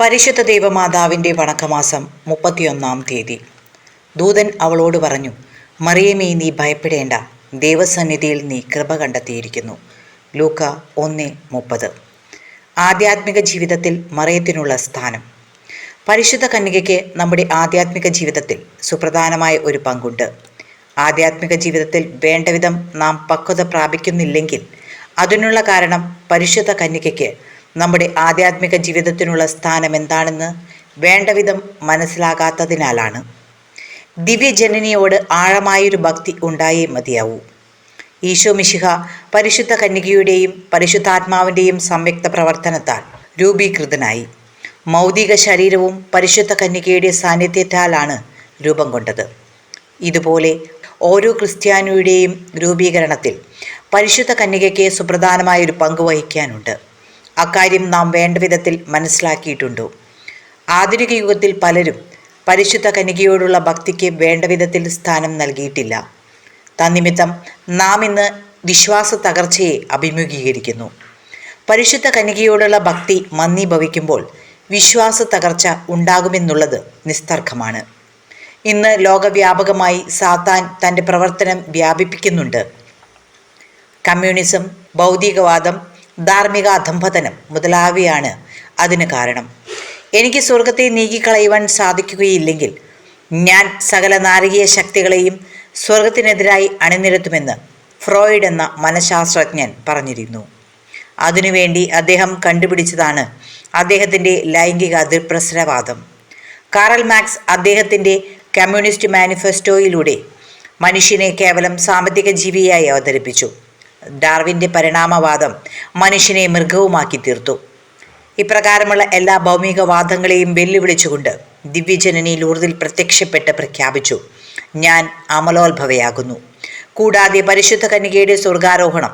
പരിശുദ്ധ ദൈവമാതാവിന്റെ വണക്കമാസം മുപ്പത്തിയൊന്നാം തീയതി. ദൂതൻ അവളോട് പറഞ്ഞു മറിയമേ നീ ഭയപ്പെടേണ്ട. ദൈവസന്നിധിയിൽ നീ കൃപ കണ്ടെത്തിയിരിക്കുന്നു. ലൂക്ക ഒന്ന് മുപ്പത്. ആധ്യാത്മിക ജീവിതത്തിൽ മറിയത്തിനുള്ള സ്ഥാനം. പരിശുദ്ധ കന്യകയ്ക്ക് നമ്മുടെ ആധ്യാത്മിക ജീവിതത്തിൽ സുപ്രധാനമായ ഒരു പങ്കുണ്ട്. ആധ്യാത്മിക ജീവിതത്തിൽ വേണ്ടവിധം നാം പക്വത പ്രാപിക്കുന്നില്ലെങ്കിൽ അതിനുള്ള കാരണം പരിശുദ്ധ കന്യകയ്ക്ക് നമ്മുടെ ആധ്യാത്മിക ജീവിതത്തിനുള്ള സ്ഥാനം എന്താണെന്ന് വേണ്ടവിധം മനസ്സിലാകാത്തതിനാലാണ്. ദിവ്യജനനിയോട് ആഴമായൊരു ഭക്തി ഉണ്ടായേ മതിയാവൂ. ഈശോ മിശിഹ പരിശുദ്ധ കന്യകയുടെയും പരിശുദ്ധാത്മാവിന്റെയും സംയുക്ത പ്രവർത്തനത്താൽ രൂപീകൃതനായി. മൗതിക ശരീരവും പരിശുദ്ധ കന്യകയുടെ സാന്നിധ്യത്താലാണ് രൂപം കൊണ്ടത്. ഇതുപോലെ ഓരോ ക്രിസ്ത്യാനിയുടെയും രൂപീകരണത്തിൽ പരിശുദ്ധ കന്യകയ്ക്ക് സുപ്രധാനമായൊരു പങ്ക് വഹിക്കാനുണ്ട്. അക്കാര്യം നാം വേണ്ട വിധത്തിൽ മനസ്സിലാക്കിയിട്ടുണ്ടോ. ആധുനിക യുഗത്തിൽ പലരും പരിശുദ്ധ കനികയോടുള്ള ഭക്തിക്ക് വേണ്ട വിധത്തിൽ സ്ഥാനം നൽകിയിട്ടില്ല. തന്നിമിത്തം നാം ഇന്ന് വിശ്വാസ തകർച്ചയെ അഭിമുഖീകരിക്കുന്നു. പരിശുദ്ധ കനികയോടുള്ള ഭക്തി മന്ദീഭവിക്കുമ്പോൾ വിശ്വാസ തകർച്ച ഉണ്ടാകുമെന്നുള്ളത് നിസ്തർക്കമാണ്. ഇന്ന് ലോകവ്യാപകമായി സാത്താൻ തന്റെ പ്രവർത്തനം വ്യാപിപ്പിക്കുന്നുണ്ട്. കമ്മ്യൂണിസം ഭൗതികവാദം ധാർമ്മിക അധംപതനം മുതലാവിയാണ് അതിന് കാരണം. എനിക്ക് സ്വർഗത്തെ നീക്കിക്കളയുവാൻ സാധിക്കുകയില്ലെങ്കിൽ ഞാൻ സകല നാരകീയ ശക്തികളെയും സ്വർഗത്തിനെതിരായി അണിനിരത്തുമെന്ന് ഫ്രോയിഡ് എന്ന മനഃശാസ്ത്രജ്ഞൻ പറഞ്ഞിരുന്നു. അതിനുവേണ്ടി അദ്ദേഹം കണ്ടുപിടിച്ചതാണ് അദ്ദേഹത്തിന്റെ ലൈംഗിക അതിപ്രസരവാദം കാറൽ മാക്സ് അദ്ദേഹത്തിന്റെ കമ്മ്യൂണിസ്റ്റ് മാനിഫെസ്റ്റോയിലൂടെ മനുഷ്യനെ കേവലം സാമ്പത്തിക ജീവിയായി അവതരിപ്പിച്ചു. ഡാർവിന്റെ പരിണാമവാദം മനുഷ്യനെ മൃഗവുമാക്കി തീർത്തു. ഇപ്രകാരമുള്ള എല്ലാ ഭൗമികവാദങ്ങളെയും വെല്ലുവിളിച്ചുകൊണ്ട് ദിവ്യജനനി ലൂർദിൽ പ്രത്യക്ഷപ്പെട്ട് പ്രഖ്യാപിച്ചു. ഞാൻ അമലോത്ഭവയാകുന്നു. കൂടാതെ പരിശുദ്ധ കന്യകയുടെ സ്വർഗാരോഹണം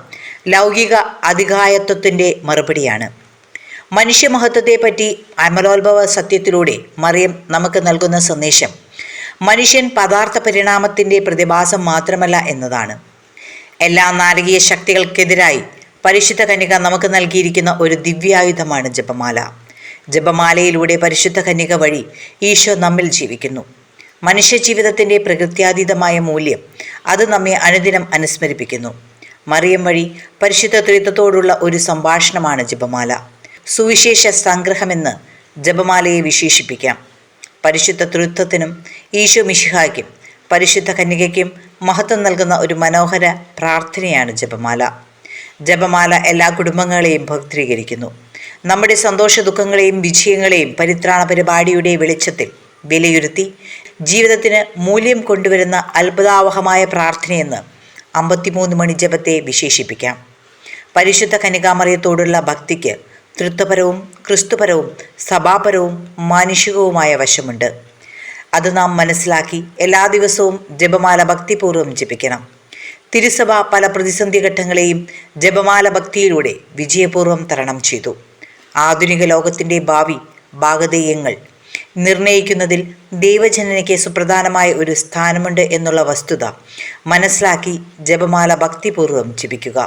ലൗകിക അധികായത്വത്തിന്റെ മറുപടിയാണ്. മനുഷ്യമഹത്വത്തെപ്പറ്റി അമലോത്ഭവ സത്യത്തിലൂടെ മറിയം നമുക്ക് നൽകുന്ന സന്ദേശം മനുഷ്യൻ പദാർത്ഥ പരിണാമത്തിന്റെ പ്രതിഭാസം മാത്രമല്ല എന്നതാണ്. എല്ലാ നാരകീയ ശക്തികൾക്കെതിരായി പരിശുദ്ധ കന്യക നമുക്ക് നൽകിയിരിക്കുന്ന ഒരു ദിവ്യായുധമാണ് ജപമാല. ജപമാലയിലൂടെ പരിശുദ്ധ കന്യക വഴി ഈശോ നമ്മിൽ ജീവിക്കുന്നു. മനുഷ്യ ജീവിതത്തിന്റെ പ്രകൃത്യാതീതമായ മൂല്യം അത് നമ്മെ അനുദിനം അനുസ്മരിപ്പിക്കുന്നു. മറിയം വഴി പരിശുദ്ധ ത്രിത്വത്തോടുള്ള ഒരു സംഭാഷണമാണ് ജപമാല. സുവിശേഷ സംഗ്രഹമെന്ന് ജപമാലയെ വിശേഷിപ്പിക്കാം. പരിശുദ്ധ ത്രിത്വത്തിനും ഈശോ മിശിഹായ്ക്കും പരിശുദ്ധ കന്യകയ്ക്കും മഹത്വം നൽകുന്ന ഒരു മനോഹര പ്രാർത്ഥനയാണ് ജപമാല. ജപമാല എല്ലാ കുടുംബങ്ങളെയും ഭക്തീകരിക്കുന്നു. നമ്മുടെ സന്തോഷ ദുഃഖങ്ങളെയും വിജയങ്ങളെയും പരിത്രാണ പരിപാടിയുടെ വെളിച്ചത്തിൽ വിലയിരുത്തി ജീവിതത്തിന് മൂല്യം കൊണ്ടുവരുന്ന അത്ഭുതാവഹമായ പ്രാർത്ഥനയെന്ന് അമ്പത്തിമൂന്ന് മണി ജപത്തെ വിശേഷിപ്പിക്കാം. പരിശുദ്ധ കനികാമറിയത്തോടുള്ള ഭക്തിക്ക് തൃത്വപരവും ക്രിസ്തുപരവും സഭാപരവും മാനുഷികവുമായ വശമുണ്ട്. അത് നാം മനസ്സിലാക്കി എല്ലാ ദിവസവും ജപമാല ഭക്തിപൂർവം ജപിക്കണം. തിരുസഭ പല പ്രതിസന്ധി ഘട്ടങ്ങളെയും ജപമാല ഭക്തിയിലൂടെ വിജയപൂർവം തരണം ചെയ്തു. ആധുനിക ലോകത്തിന്റെ ഭാവി ഭാഗധേയങ്ങൾ നിർണയിക്കുന്നതിൽ ദൈവജനനയ്ക്ക് സുപ്രധാനമായ ഒരു സ്ഥാനമുണ്ട് എന്നുള്ള വസ്തുത മനസ്സിലാക്കി ജപമാല ഭക്തിപൂർവം ജപിക്കുക.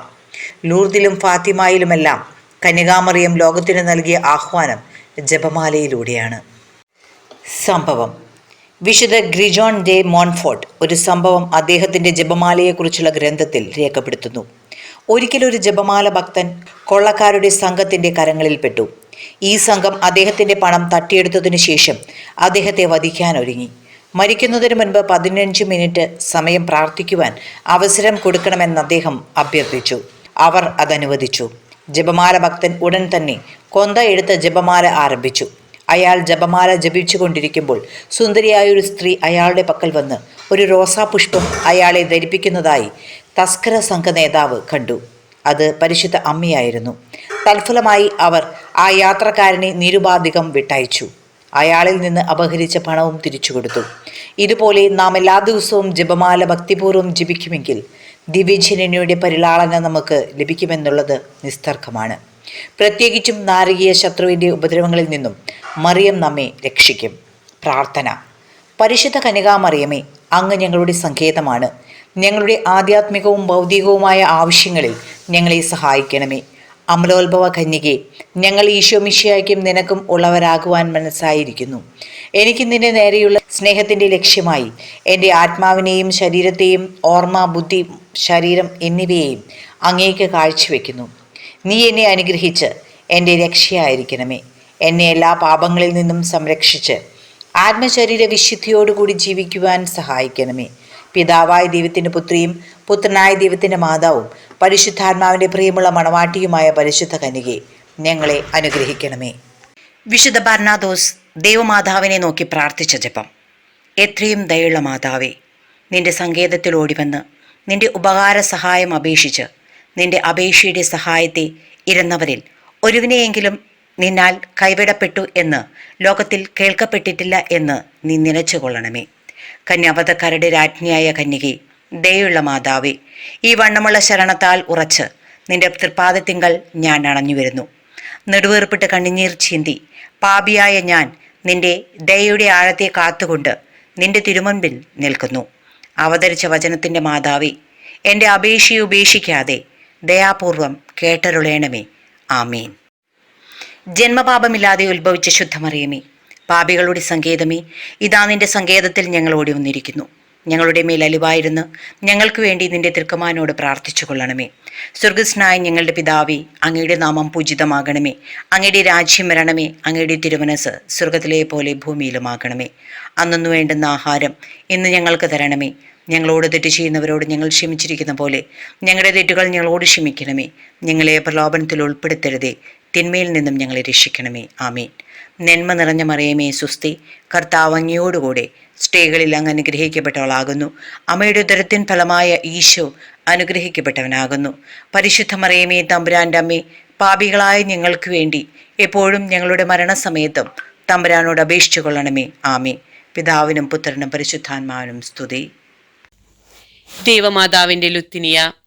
ലൂർദിലും ഫാത്തിമായിലുമെല്ലാം കന്യകാമറിയം ലോകത്തിന് നൽകിയ ആഹ്വാനം ജപമാലയിലൂടെയാണ്. സംഭവം വിശുദ്ധ ഗ്രിജോൺ ഡെ മോൺഫോർട്ട് ഒരു സംഭവം അദ്ദേഹത്തിന്റെ ജപമാലയെക്കുറിച്ചുള്ള ഗ്രന്ഥത്തിൽ രേഖപ്പെടുത്തുന്നു. ഒരിക്കലൊരു ജപമാല ഭക്തൻ കൊള്ളക്കാരുടെ സംഘത്തിന്റെ കരങ്ങളിൽപ്പെട്ടു ഈ സംഘം അദ്ദേഹത്തിന്റെ പണം തട്ടിയെടുത്തതിനു ശേഷം അദ്ദേഹത്തെ വധിക്കാൻ ഒരുങ്ങി. മരിക്കുന്നതിന് മുൻപ് പതിനഞ്ച് മിനിറ്റ് സമയം പ്രാർത്ഥിക്കുവാൻ അവസരം കൊടുക്കണമെന്ന് അദ്ദേഹം അഭ്യർത്ഥിച്ചു. അവർ അതനുവദിച്ചു. ജപമാല ഭക്തൻ ഉടൻ തന്നെ കൊന്ത എടുത്ത് ജപമാല ആരംഭിച്ചു. അയാൾ ജപമാല ജപിച്ചുകൊണ്ടിരിക്കുമ്പോൾ സുന്ദരിയായ ഒരു സ്ത്രീ അയാളുടെ പക്കൽ വന്ന് ഒരു റോസാപുഷ്പം അയാളെ ധരിപ്പിക്കുന്നതായി തസ്കര സംഘ നേതാവ് കണ്ടു. അത് പരിശുദ്ധ അമ്മയായിരുന്നു. തൽഫലമായി അവർ ആ യാത്രക്കാരനെ നിരുപാധികം വിട്ടയച്ചു. അയാളിൽ നിന്ന് അപഹരിച്ച പണവും തിരിച്ചു കൊടുത്തു ഇതുപോലെ നാം എല്ലാ ദിവസവും ജപമാല ഭക്തിപൂർവം ജപിക്കുമെങ്കിൽ ദിവ്യജനനിയുടെ പരിലാളന നമുക്ക് ലഭിക്കുമെന്നുള്ളത് നിസ്തർക്കമാണ്. പ്രത്യേകിച്ചും നാരകീയ ശത്രുവിന്റെ ഉപദ്രവങ്ങളിൽ നിന്നും മറിയം നമ്മെ രക്ഷിക്കും. പ്രാർത്ഥന. പരിശുദ്ധ കനികാമറിയമേ അങ്ങ് ഞങ്ങളുടെ സങ്കേതമാണ്. ഞങ്ങളുടെ ആധ്യാത്മികവും ഭൗതികവുമായ ആവശ്യങ്ങളിൽ ഞങ്ങളെ സഹായിക്കണമേ. അമലോത്ഭവ കന്യകെ ഞങ്ങൾ ഈശോമിശിയായ്ക്കും നിനക്കും ഉള്ളവരാകുവാൻ മനസ്സായിരിക്കുന്നു. എനിക്ക് നിന്റെ നേരെയുള്ള സ്നേഹത്തിന്റെ ലക്ഷ്യമായി എന്റെ ആത്മാവിനെയും ശരീരത്തെയും ഓർമ്മ ബുദ്ധി ശരീരം എന്നിവയെയും അങ്ങേക്ക് കാഴ്ചവെക്കുന്നു. നീ എന്നെ അനുഗ്രഹിച്ച് എന്റെ രക്ഷയായിരിക്കണമേ. എന്നെ എല്ലാ പാപങ്ങളിൽ നിന്നും സംരക്ഷിച്ച് ആത്മശരീര വിശുദ്ധിയോടുകൂടി ജീവിക്കുവാൻ സഹായിക്കണമേ. പിതാവായ ദൈവത്തിന്റെ പുത്രിയും പുത്രനായ ദൈവത്തിന്റെ മാതാവും പരിശുദ്ധാത്മാവിന്റെ പ്രിയമുള്ള മണവാട്ടിയുമായ പരിശുദ്ധ കനികയെ ഞങ്ങളെ അനുഗ്രഹിക്കണമേ. വിശുദ്ധ ബർണാദോസ് ദൈവമാതാവിനെ നോക്കി പ്രാർത്ഥിച്ച ജപം. എത്രയും ദയുള്ള മാതാവേ നിന്റെ സങ്കേതത്തിൽ ഓടിവന്ന് നിന്റെ ഉപകാര സഹായം അപേക്ഷിച്ച് നിന്റെ അപേക്ഷയുടെ സഹായത്തെ ഇരുന്നവരിൽ. ഒരുവിനെയെങ്കിലും നിന്നാൽ കൈവിടപ്പെട്ടു എന്ന് ലോകത്തിൽ കേൾക്കപ്പെട്ടിട്ടില്ല എന്ന് നീ നിലച്ചുകൊള്ളണമേ കന്യാവതക്കാരുടെ രാജ്ഞിയായ കന്യകെ ദയുള്ള മാതാവേ ഈ വണ്ണമുള്ള ശരണത്താൽ ഉറച്ച് നിന്റെ തൃപ്പാദത്തിങ്കൽ ഞാൻ അണഞ്ഞു വരുന്നു. നെടുവേർപ്പിട്ട് കണ്ണിനീർ ചിന്തി പാപിയായ ഞാൻ നിന്റെ ദയയുടെ ആഴത്തെ കാത്തുകൊണ്ട് നിന്റെ തിരുമുൻപിൽ നിൽക്കുന്നു. അവതരിച്ച വചനത്തിന്റെ മാതാവി എന്റെ അപേക്ഷയെ ഉപേക്ഷിക്കാതെ ദയാപൂർവം കേട്ടരുളേണമേ. ആമീൻ. ജന്മപാപമില്ലാതെ ഉത്ഭവിച്ച ശുദ്ധമറിയമേ പാപികളുടെ സങ്കേതമേ ഇതാ നിന്റെ സങ്കേതത്തിൽ ഞങ്ങൾ ഓടി വന്നിരിക്കുന്നു ഞങ്ങളുടെ മേൽ അലിവായിരുന്നു ഞങ്ങൾക്ക് വേണ്ടി നിന്റെ തിർക്കമാനോട് പ്രാർത്ഥിച്ചു കൊള്ളണമേ സ്വർഗസ്നായ ഞങ്ങളുടെ പിതാവി അങ്ങയുടെ നാമം പൂജിതമാകണമേ. അങ്ങയുടെ രാജ്യം വരണമേ. അങ്ങയുടെ തിരുമനസ് സ്വർഗത്തിലെ പോലെ ഭൂമിയിലുമാകണമേ. അന്നു വേണ്ടുന്ന ആഹാരം ഇന്ന് ഞങ്ങൾക്ക് തരണമേ. ഞങ്ങളോട് തെറ്റ് ചെയ്യുന്നവരോട് ഞങ്ങൾ ക്ഷമിച്ചിരിക്കുന്ന പോലെ ഞങ്ങളുടെ തെറ്റുകൾ ഞങ്ങളോട് ക്ഷമിക്കണമേ. ഞങ്ങളെ പ്രലോഭനത്തിൽ ഉൾപ്പെടുത്തരുതേ. തിന്മയിൽ നിന്നും ഞങ്ങളെ രക്ഷിക്കണമേ. ആമീൻ. നന്മ നിറഞ്ഞ മറിയമേ സുസ്തി കർത്താവങ്ങിയോടുകൂടെ സ്ത്രീകളിൽ അങ്ങ് അനുഗ്രഹിക്കപ്പെട്ടവളാകുന്നു. അമ്മയുടെ ഉദരത്തിൻ ഫലമായ ഈശോ അനുഗ്രഹിക്കപ്പെട്ടവനാകുന്നു. പരിശുദ്ധ മറിയമേ തമ്പുരാന്റെ അമ്മേ പാപികളായ ഞങ്ങൾക്ക് വേണ്ടി എപ്പോഴും ഞങ്ങളുടെ മരണസമയത്തും തമ്പുരാനോട് അപേക്ഷിച്ചു കൊള്ളണമേ ആമേ പിതാവിനും പുത്രനും പരിശുദ്ധാത്മാവിനും സ്തുതി. ദേവമാതാവിന്റെ ലുത്തിനിയ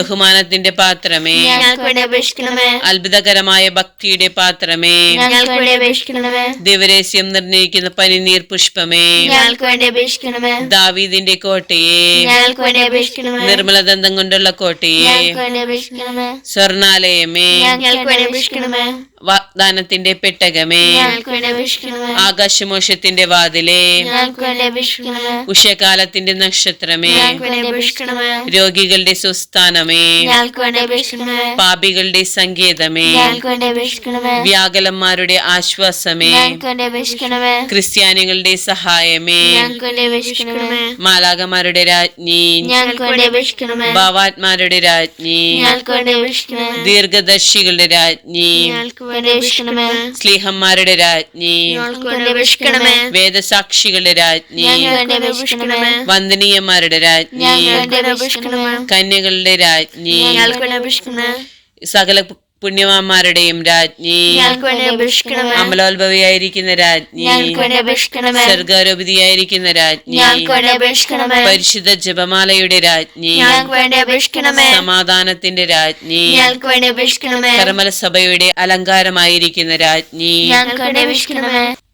ബഹുമാനത്തിന്റെ പാത്രമേ. അത്ഭുതകരമായ ഭക്തിയുടെ പാത്രമേ. ദിവരേശ്യം നിർണയിക്കുന്ന പനിനീർ പുഷ്പമേ. ദാവീദിന്റെ കോട്ടയെ. നിർമ്മല ദന്തം കൊണ്ടുള്ള കോട്ടയെ. സ്വർണാലയമേ. വാഗ്ദാനത്തിന്റെ പെട്ടകമേ. ആകാശമോഷത്തിന്റെ വാതിലേ. ഉഷകാലത്തിന്റെ നക്ഷത്രമേ. രോഗികളുടെ സുസ്ഥാനമേ. ഞങ്ങൾക്ക് പാപികളുടെ സങ്കേതമേ വ്യാകലന്മാരുടെ ആശ്വാസമേ ക്രിസ്ത്യാനികളുടെ സഹായമേ മാലാകമാരുടെ രാജ്ഞി ഭാവാത്മാരുടെ രാജ്ഞി ദീർഘദർശികളുടെ രാജ്ഞി സ്ലീഹന്മാരുടെ രാജ്ഞി വേദസാക്ഷികളുടെ രാജ്ഞി വന്ദനീയന്മാരുടെ രാജ്ഞി കന്യകളുടെ രാജ്ഞി അപേക്ഷിക്കണമേ സകല പുണ്യവാന്മാരുടെയും രാജ്ഞി. അമലോത്ഭവിയായിരിക്കുന്ന രാജ്ഞി. സർഗാരോപിതിയായിരിക്കുന്ന രാജ്ഞി. പരിശുദ്ധ ജപമാലയുടെ രാജ്ഞി. സമാധാനത്തിന്റെ രാജ്ഞി. ഞങ്ങൾക്ക് വേണ്ടി അപേക്ഷിക്കണമേ. കർമ്മല സഭയുടെ അലങ്കാരമായിരിക്കുന്ന രാജ്ഞി.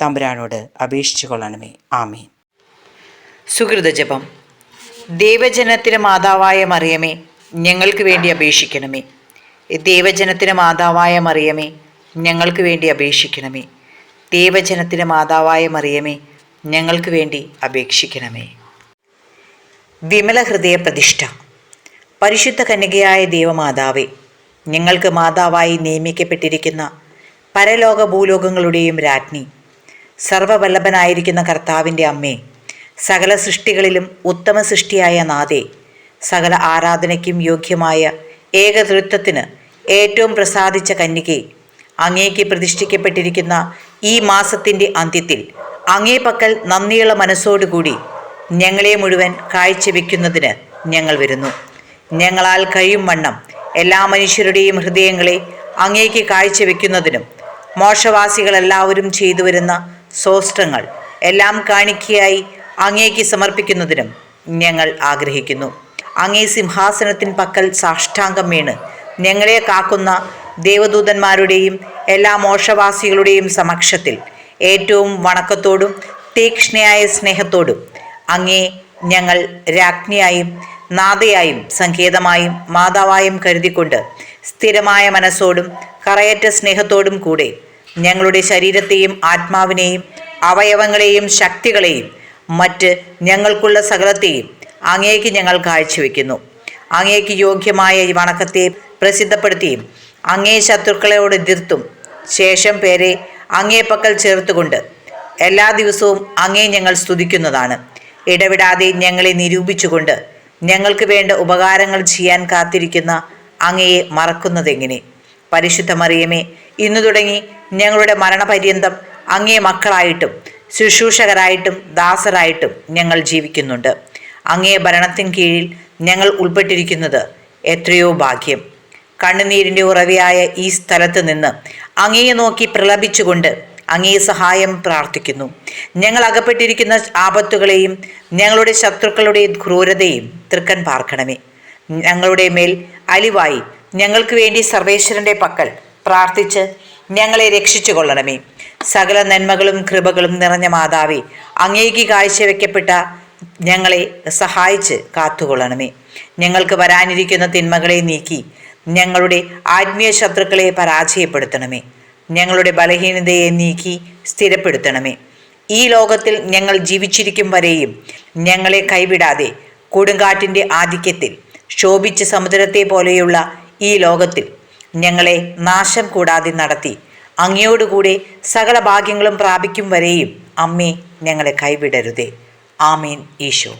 തമ്പുരാനോട് അപേക്ഷിച്ചു കൊള്ളണമേ. ആമീൻ. സുഹൃത ജപം. ദേവജനത്തിന് മാതാവായ മറിയമേ ഞങ്ങൾക്ക് വേണ്ടി അപേക്ഷിക്കണമേ. ദേവജനത്തിന് മാതാവായ മറിയമേ ഞങ്ങൾക്ക് വേണ്ടി അപേക്ഷിക്കണമേ. ദേവജനത്തിന് മാതാവായ മറിയമേ ഞങ്ങൾക്ക് വേണ്ടി അപേക്ഷിക്കണമേ. വിമല ഹൃദയ പ്രതിഷ്ഠ. പരിശുദ്ധ കന്യകയായ ദേവമാതാവേ ഞങ്ങൾക്ക് മാതാവായി നിയമിക്കപ്പെട്ടിരിക്കുന്ന പരലോക ഭൂലോകങ്ങളുടെയും രാജ്ഞി സർവവല്ലഭനായിരിക്കുന്ന കർത്താവിന്റെ അമ്മേ സകല സൃഷ്ടികളിലും ഉത്തമ സൃഷ്ടിയായ നാഥേ സകല ആരാധനയ്ക്കും യോഗ്യമായ ഏകതൃത്വത്തിന് ഏറ്റവും പ്രസാദിച്ച കന്യകെ അങ്ങേക്ക് പ്രതിഷ്ഠിക്കപ്പെട്ടിരിക്കുന്ന ഈ മാസത്തിന്റെ അന്ത്യത്തിൽ അങ്ങേ പക്കൽ നന്ദിയുള്ള മനസ്സോടുകൂടി ഞങ്ങളെ മുഴുവൻ കാഴ്ചവെക്കുന്നതിന് ഞങ്ങൾ വരുന്നു. ഞങ്ങളാൽ കഴിയും വണ്ണം എല്ലാ മനുഷ്യരുടെയും ഹൃദയങ്ങളെ അങ്ങേക്ക് കാഴ്ചവെക്കുന്നതിനും മോശവാസികളെല്ലാവരും ചെയ്തു വരുന്ന സോസ്റ്റങ്ങൾ എല്ലാം കാണിക്കയായി അങ്ങേക്ക് സമർപ്പിക്കുന്നതിനും ഞങ്ങൾ ആഗ്രഹിക്കുന്നു. അങ്ങേ സിംഹാസനത്തിൻ പക്കൽ സാഷ്ടാംഗം വീണ് ഞങ്ങളെ കാക്കുന്ന ദേവദൂതന്മാരുടെയും എല്ലാ മോശവാസികളുടെയും സമക്ഷത്തിൽ ഏറ്റവും വണക്കത്തോടും തീക്ഷ്ണയായ സ്നേഹത്തോടും അങ്ങേ ഞങ്ങൾ രാജ്ഞിയായും നാഥയായും സങ്കേതമായും മാതാവായും കരുതിക്കൊണ്ട് സ്ഥിരമായ മനസ്സോടും കറയറ്റ സ്നേഹത്തോടും കൂടെ ഞങ്ങളുടെ ശരീരത്തെയും ആത്മാവിനെയും അവയവങ്ങളെയും ശക്തികളെയും മറ്റ് ഞങ്ങൾക്കുള്ള സകലത്തെയും അങ്ങേക്ക് ഞങ്ങൾ കാഴ്ചവെക്കുന്നു. അങ്ങേക്ക് യോഗ്യമായ ഈ വണക്കത്തെ പ്രസിദ്ധപ്പെടുത്തിയും അങ്ങേ ശത്രുക്കളോട് എതിർത്തും ശേഷം പേരെ അങ്ങേ പക്കൽ ചേർത്തുകൊണ്ട് എല്ലാ ദിവസവും അങ്ങേ ഞങ്ങൾ സ്തുതിക്കുന്നതാണ്. ഇടവിടാതെ ഞങ്ങളെ നിരൂപിച്ചുകൊണ്ട് ഞങ്ങൾക്ക് വേണ്ട ഉപകാരങ്ങൾ ചെയ്യാൻ കാത്തിരിക്കുന്ന അങ്ങയെ മറക്കുന്നതെങ്ങനെ? പരിശുദ്ധ മറിയമേ ഇന്നു തുടങ്ങി ഞങ്ങളുടെ മരണപര്യന്തം അങ്ങേ മക്കളായിട്ടും ശുശ്രൂഷകരായിട്ടും ദാസരായിട്ടും ഞങ്ങൾ ജീവിക്കുന്നുണ്ട്. അങ്ങേ ഭരണത്തിൻ കീഴിൽ ഞങ്ങൾ ഉൾപ്പെട്ടിരിക്കുന്നത് എത്രയോ ഭാഗ്യം. കണ്ണുനീരിന്റെ ഉറവയായ ഈ സ്ഥലത്ത് നിന്ന് അങ്ങയെ നോക്കി പ്രലപിച്ചുകൊണ്ട് അങ്ങേ സഹായം പ്രാർത്ഥിക്കുന്നു. ഞങ്ങൾ അകപ്പെട്ടിരിക്കുന്ന ആപത്തുകളെയും ഞങ്ങളുടെ ശത്രുക്കളുടെ ക്രൂരതയും തൃക്കൻ പാർക്കണമേ. ഞങ്ങളുടെ മേൽ അലിവായി ഞങ്ങൾക്ക് വേണ്ടി സർവേശ്വരന്റെ പക്കൽ പ്രാർത്ഥിച്ച് ഞങ്ങളെ രക്ഷിച്ചു കൊള്ളണമേ സകല നന്മകളും കൃപകളും നിറഞ്ഞ മാതാവേ അങ്ങേക്ക് കാഴ്ചവെക്കപ്പെട്ട ഞങ്ങളെ സഹായിച്ച് കാത്തുകൊള്ളണമേ. ഞങ്ങൾക്ക് വരാനിരിക്കുന്ന തിന്മകളെ നീക്കി ഞങ്ങളുടെ ആത്മീയ ശത്രുക്കളെ പരാജയപ്പെടുത്തണമേ. ഞങ്ങളുടെ ബലഹീനതയെ നീക്കി സ്ഥിരപ്പെടുത്തണമേ. ഈ ലോകത്തിൽ ഞങ്ങൾ ജീവിച്ചിരിക്കും വരെയും ഞങ്ങളെ കൈവിടാതെ കൊടുങ്കാറ്റിന്റെ ആധിക്യത്തിൽ ശോഭിച്ച സമുദ്രത്തെ പോലെയുള്ള ഈ ലോകത്തിൽ ഞങ്ങളെ നാശം കൂടാതെ നടത്തി. അങ്ങയോടുകൂടെ സകല ഭാഗ്യങ്ങളും പ്രാപിക്കും വരെയും അമ്മേ ഞങ്ങളെ കൈവിടരുതേ. ആമേൻ ഈശോ.